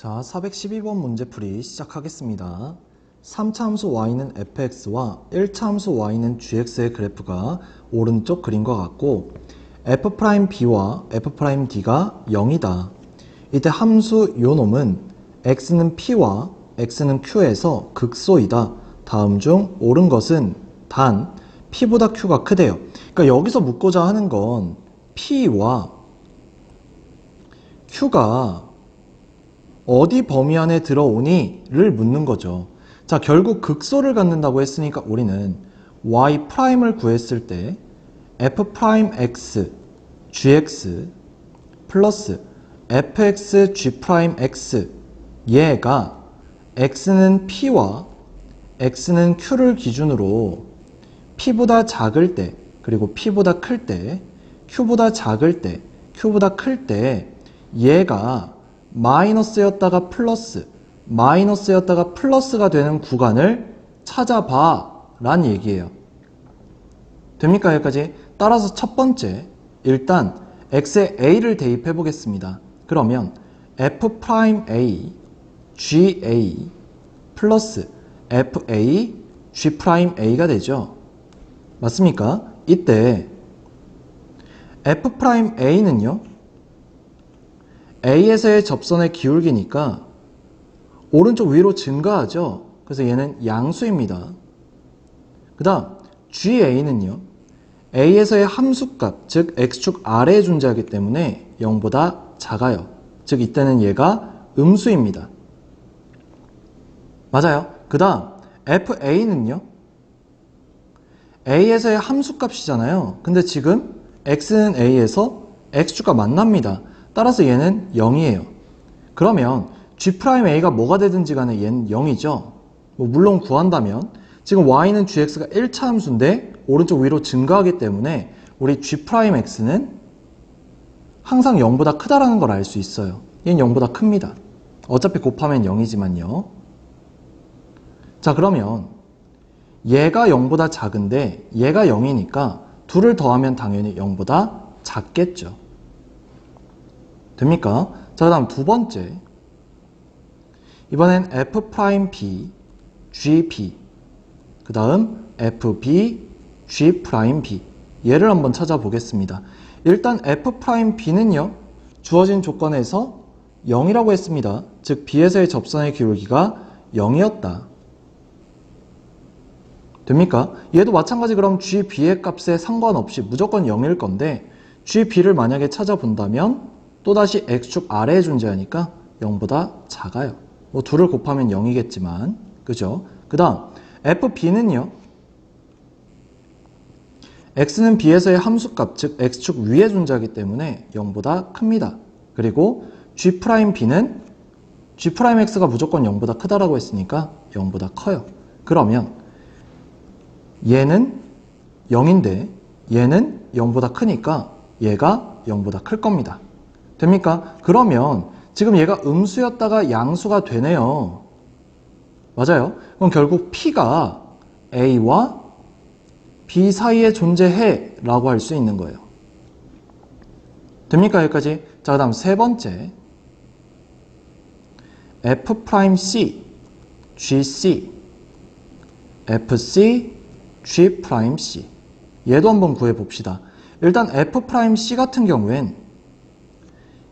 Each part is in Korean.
자, 412번 문제풀이 시작하겠습니다. 3차 함수 y는 fx와 1차 함수 y는 gx의 그래프가 오른쪽 그림과 같고 f'b와 f'd가 0이다. 이때 함수 요 놈은 x는 p와 x는 q에서 극소이다. 다음 중 옳은 것은 단 p보다 q가 크대요. 그러니까 여기서 묻고자 하는 건 p와 q가 어디 범위 안에 들어오니?를 묻는 거죠. 자, 결국 극소를 갖는다고 했으니까 우리는 y'을 구했을 때 f'x, gx 플러스 fx, g'x 얘가 x는 p와 x는 q를 기준으로 p보다 작을 때 그리고 p보다 클 때 q보다 작을 때 q보다 클 때 얘가 마이너스였다가 플러스, 마이너스였다가 플러스가 되는 구간을 찾아봐 란 얘기예요. 됩니까? 여기까지? 따라서 첫 번째, 일단 x에 a를 대입해 보겠습니다. 그러면 f'a, ga 플러스 fa, g'a가 되죠. 맞습니까? 이때 f'a는요. A에서의 접선의 기울기니까 오른쪽 위로 증가하죠. 그래서 얘는 양수입니다. 그 다음 GA는요. A에서의 함수값, 즉 X축 아래에 존재하기 때문에 0보다 작아요. 즉 이때는 얘가 음수입니다. 맞아요. 그 다음 FA는요. A에서의 함수값이잖아요. 근데 지금 X는 A에서 X축과 만납니다. 따라서 얘는 0이에요. 그러면 G'A가 뭐가 되든지 간에 얘는 0이죠. 뭐 물론 구한다면 지금 Y는 Gx가 1차 함수인데 오른쪽 위로 증가하기 때문에 우리 G'X는 항상 0보다 크다라는 걸 알 수 있어요. 얘는 0보다 큽니다. 어차피 곱하면 0이지만요. 자 그러면 얘가 0보다 작은데 얘가 0이니까 둘을 더하면 당연히 0보다 작겠죠. 됩니까? 자, 그 다음 두 번째. 이번엔 f'b, gb. 그 다음 fb, g'b. 얘를 한번 찾아보겠습니다. 일단 f'b는요, 주어진 조건에서 0이라고 했습니다. 즉, b에서의 접선의 기울기가 0이었다. 됩니까? 얘도 마찬가지 그럼 gb의 값에 상관없이 무조건 0일 건데, gb를 만약에 찾아본다면, 또다시 x축 아래에 존재하니까 0보다 작아요. 뭐 둘을 곱하면 0이겠지만 그죠? 그 다음 fb는요. x는 b에서의 함수값 즉 x축 위에 존재하기 때문에 0보다 큽니다. 그리고 g'b는 g'x가 무조건 0보다 크다라고 했으니까 0보다 커요. 그러면 얘는 0인데 얘는 0보다 크니까 얘가 0보다 클 겁니다. 됩니까? 그러면 지금 얘가 음수였다가 양수가 되네요. 맞아요? 그럼 결국 P가 A와 B 사이에 존재해 라고 할 수 있는 거예요. 됩니까? 여기까지? 자, 그 다음 세 번째. F'C, GC, FC, G'C. 얘도 한번 구해봅시다. 일단 F'C 같은 경우엔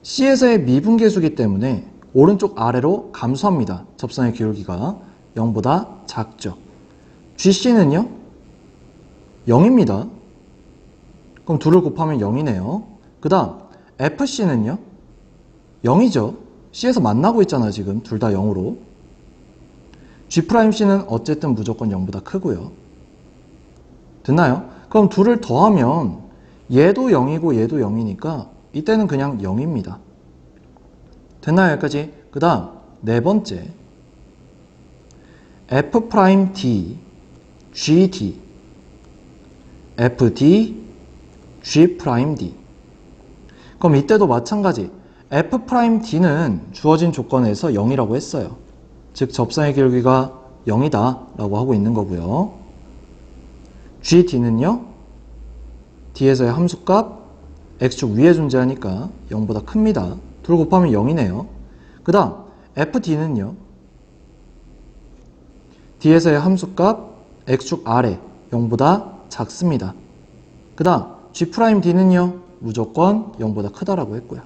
C에서의 미분계수기 때문에 오른쪽 아래로 감소합니다. 접선의 기울기가 0보다 작죠. GC는요? 0입니다. 그럼 둘을 곱하면 0이네요. 그 다음 FC는요? 0이죠. C에서 만나고 있잖아요. 지금 둘 다 0으로. G'C는 어쨌든 무조건 0보다 크고요. 됐나요? 그럼 둘을 더하면 얘도 0이고 얘도 0이니까 이때는 그냥 0입니다. 됐나요? 여기까지? 그 다음 네 번째 f'd, gd, fd, g'd 그럼 이때도 마찬가지 f'd는 주어진 조건에서 0이라고 했어요. 즉 접선의 기울기가 0이다 라고 하고 있는 거고요. gd는요. d에서의 함수값 x축 위에 존재하니까 0보다 큽니다. 둘 곱하면 0이네요. 그 다음 FD는요. D에서의 함수값 x축 아래 0보다 작습니다. 그 다음 G'D는요. 무조건 0보다 크다라고 했고요.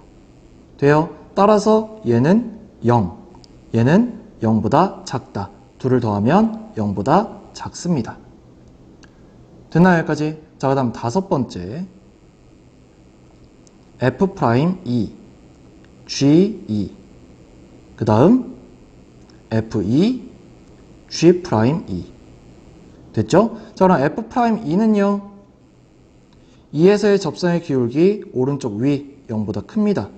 돼요? 따라서 얘는 0, 얘는 0보다 작다. 둘을 더하면 0보다 작습니다. 됐나요? 여기까지? 자, 그 다음 다섯 번째. F'E, G'E. 그 다음 F2, G'E. 됐죠? 자, 그럼 F'E는요. 2에서의 접선의 기울기 오른쪽 위 0보다 큽니다.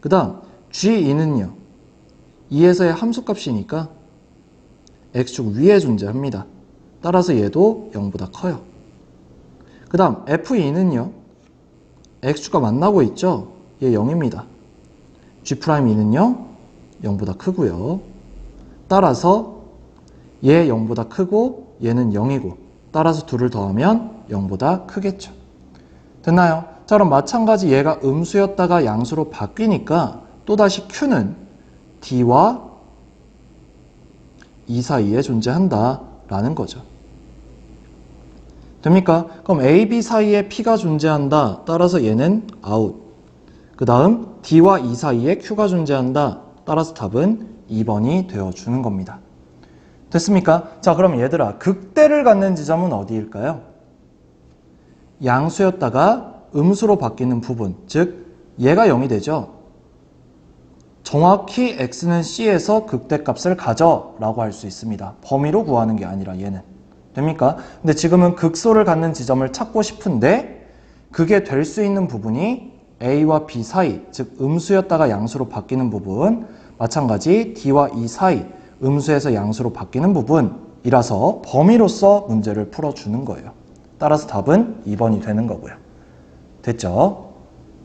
그 다음 G'는요. 2에서의 함수값이니까 x축 위에 존재합니다. 따라서 얘도 0보다 커요. 그 다음 F2는요. X축과 만나고 있죠? 얘 0입니다. G'E는요. 0보다 크고요. 따라서 얘 0보다 크고 얘는 0이고 따라서 둘을 더하면 0보다 크겠죠. 됐나요? 자 그럼 마찬가지 얘가 음수였다가 양수로 바뀌니까 또다시 Q는 D와 이 사이에 존재한다 라는 거죠. 됩니까? 그럼 A, B 사이에 P가 존재한다. 따라서 얘는 아웃. 그 다음 D와 E 사이에 Q가 존재한다. 따라서 답은 2번이 되어주는 겁니다. 됐습니까? 자 그럼 얘들아 극대를 갖는 지점은 어디일까요? 양수였다가 음수로 바뀌는 부분 즉 얘가 0이 되죠. 정확히 x는 c에서 극대값을 가져 라고 할 수 있습니다. 범위로 구하는 게 아니라 얘는. 됩니까? 근데 지금은 극소를 갖는 지점을 찾고 싶은데 그게 될 수 있는 부분이 a와 b 사이, 즉 음수였다가 양수로 바뀌는 부분, 마찬가지 d와 e 사이, 음수에서 양수로 바뀌는 부분이라서 범위로서 문제를 풀어주는 거예요. 따라서 답은 2번이 되는 거고요. 됐죠?